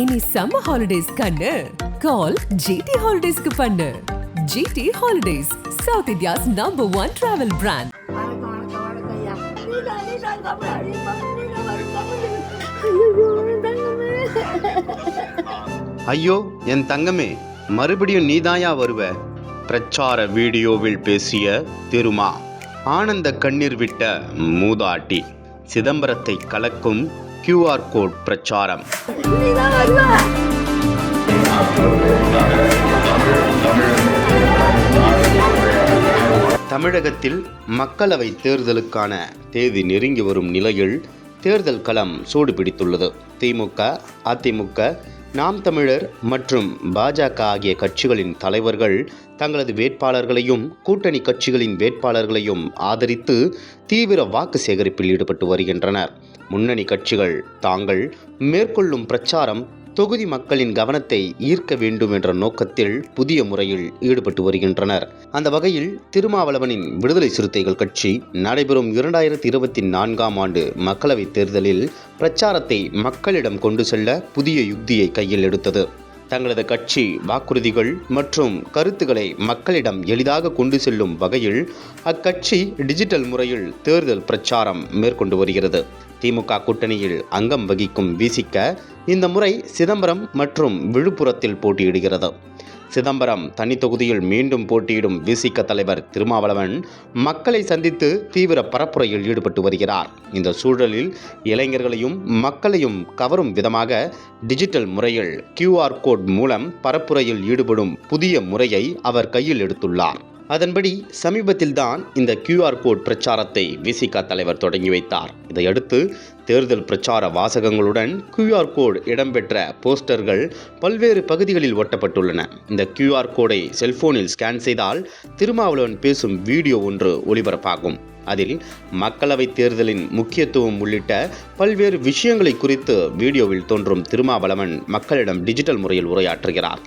இனி summer holidays கண்ணு. கால் GT ஹாலிடேஸ்க்கு பண்ணு. GT holidays south India's number one travel brand ஐயோ ஐயோ என் தங்கமே மறுபடியும் நீதாயா வருவ? பிரச்சார வீடியோவில் பேசிய திருமா ஆனந்த கண்ணீர் விட்ட மூதாட்டி சிதம்பரத்தை கலக்கும் கியூஆர் கோட் பிரச்சாரம். தமிழகத்தில் மக்களவை தேர்தலுக்கான தேதி நெருங்கி வரும் நிலையில் தேர்தல் களம் சூடு பிடித்துள்ளது திமுக அதிமுக நாம் தமிழர் மற்றும் பாஜக ஆகிய கட்சிகளின் தலைவர்கள் தங்களது வேட்பாளர்களையும் கூட்டணி கட்சிகளின் வேட்பாளர்களையும் ஆதரித்து தீவிர வாக்கு சேகரிப்பில் ஈடுபட்டு வருகின்றனர். முன்னணி கட்சிகள் தாங்கள் மேற்கொள்ளும் பிரச்சாரம் தொகுதி மக்களின் கவனத்தை ஈர்க்க வேண்டும் என்ற நோக்கத்தில் புதிய முறையில் ஈடுபட்டு வருகின்றனர். அந்த வகையில் திருமாவளவனின் விடுதலை சிறுத்தைகள் கட்சி நடைபெறும் இரண்டாயிரத்தி இருபத்தி நான்காம் ஆண்டு மக்களவைத் தேர்தலில் பிரச்சாரத்தை மக்களிடம் கொண்டு செல்ல புதிய யுக்தியை கையில் எடுத்தது. தங்களது கட்சி வாக்குறுதிகள் மற்றும் கருத்துக்களை மக்களிடம் எளிதாக கொண்டு செல்லும் வகையில் அக்கட்சி டிஜிட்டல் முறையில் தேர்தல் பிரச்சாரம் மேற்கொண்டு வருகிறது. திமுக கூட்டணியில் அங்கம் வகிக்கும் விசிக்க இந்த முறை சிதம்பரம் மற்றும் விழுப்புரத்தில் போட்டியிடுகிறது. சிதம்பரம் தனி தொகுதியில் மீண்டும் போட்டியிடும் விசிக தலைவர் திருமாவளவன் மக்களை சந்தித்து தீவிர பரப்புரையில் ஈடுபட்டு வருகிறார். இந்த சூழலில் இளைஞர்களையும் மக்களையும் கவரும் விதமாக டிஜிட்டல் முறையில் கியூஆர் கோட் மூலம் பரப்புரையில் ஈடுபடும் புதிய முறையை அவர் கையில் எடுத்துள்ளார். அதன்படி சமீபத்தில்தான் இந்த கியூஆர் கோட் பிரச்சாரத்தை விசிக தலைவர் தொடங்கி வைத்தார். இதையடுத்து தேர்தல் பிரச்சார வாசகங்களுடன் கியூஆர் கோட் இடம்பெற்ற போஸ்டர்கள் பல்வேறு பகுதிகளில் ஒட்டப்பட்டுள்ளன. இந்த கியூஆர் கோடை செல்போனில் ஸ்கேன் செய்தால் திருமாவளவன் பேசும் வீடியோ ஒன்று ஒளிபரப்பாகும். அதில் மக்களவைத் தேர்தலின் முக்கியத்துவம் உள்ளிட்ட பல்வேறு விஷயங்களை குறித்து வீடியோவில் தோன்றும் திருமாவளவன் மக்களிடம் டிஜிட்டல் முறையில் உரையாற்றுகிறார்.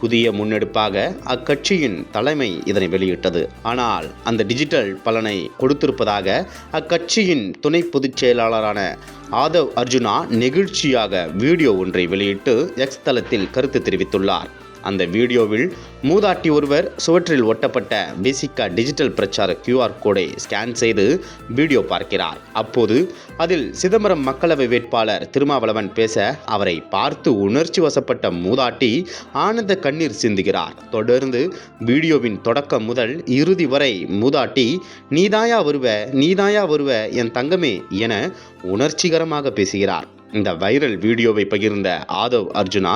புதிய முன்னெடுப்பாக அக்கட்சியின் தலைமை இதனை வெளியிட்டது. ஆனால் அந்த டிஜிட்டல் பலனை கொடுத்திருப்பதாக அக்கட்சியின் துணை பொதுச் செயலாளரான ஆதவ் அர்ஜுனா நெகிழ்ச்சியாக வீடியோ ஒன்றை வெளியிட்டு எக்ஸ் தளத்தில் கருத்து தெரிவித்துள்ளார். அந்த வீடியோவில் மூதாட்டி ஒருவர் சுவற்றில் ஒட்டப்பட்ட பேசிக்கா டிஜிட்டல் பிரச்சார கியூஆர் கோடை ஸ்கேன் செய்து வீடியோ பார்க்கிறார். அப்போது அதில் சிதம்பரம் மக்களவை வேட்பாளர் திருமாவளவன் பேச அவரை பார்த்து உணர்ச்சி வசப்பட்ட மூதாட்டி ஆனந்த கண்ணீர் சிந்துகிறார். தொடர்ந்து வீடியோவின் தொடக்கம் முதல் இறுதி வரை மூதாட்டி நீதாயா வருவ நீதாயா வருவ என் தங்கமே என உணர்ச்சிகரமாக பேசுகிறார். இந்த வைரல் வீடியோவை பகிர்ந்த ஆதவ் அர்ஜுனா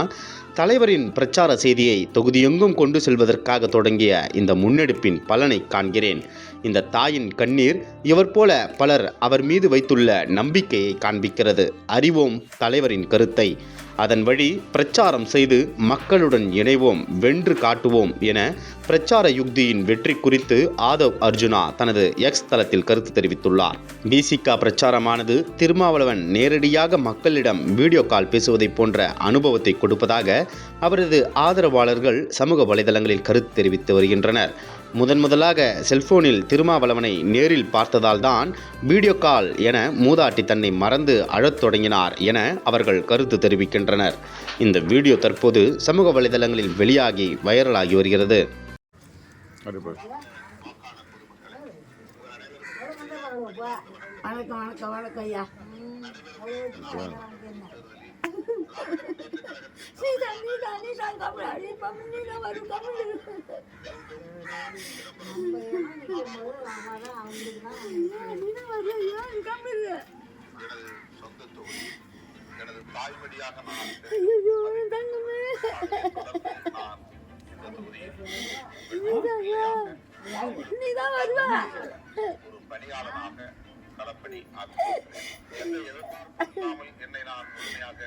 தலைவரின் பிரச்சார செய்தியை தொகுதியெங்கும் கொண்டு செல்வதற்காக தொடங்கிய இந்த முன்னெடுப்பின் பலனை காண்கிறேன். இந்த தாயின் கண்ணீர் இவர் போல பலர் அவர் மீது வைத்துள்ள நம்பிக்கையை காண்பிக்கிறது. அறிவோம் தலைவரின் கருத்தை. அதன் வழி பிரச்சாரம் செய்து மக்களுடன் இணைவோம் வென்று காட்டுவோம் என பிரச்சார யுக்தியின் வெற்றி குறித்து ஆதவ் அர்ஜுனா தனது எக்ஸ் தளத்தில் கருத்து தெரிவித்துள்ளார். பிசிகா பிரச்சாரமானது திருமாவளவன் நேரடியாக மக்களிடம் வீடியோ கால் பேசுவதைப் போன்ற அனுபவத்தை கொடுப்பதாக அவரது ஆதரவாளர்கள் சமூக வலைதளங்களில் கருத்து தெரிவித்து வருகின்றனர். முதன் முதலாக செல்போனில் திருமாவளவனை நேரில் பார்த்ததால் தான் வீடியோ கால் என மூதாட்டி தன்னை மறந்து அழத் தொடங்கினார் என அவர்கள் கருத்து தெரிவிக்கின்றனர். இந்த வீடியோ தற்போது சமூக வலைதளங்களில் வெளியாகி வைரலாகி வருகிறது. வணக்கம் வணக்கம் வணக்கம் ஐயா. நீதா நீதா நீதா கபடி அடி கபடி வரும் கபடி நீதா வருவா ஐயா கபடி ஐயோ தங்கமே நீதா நீதா வருவா பணியாளனாக களப்பணி ஆற்றுகிறேன். எந்த எதிர்பார்ப்பும் இல்லாமல் என்னை நான் முழுமையாக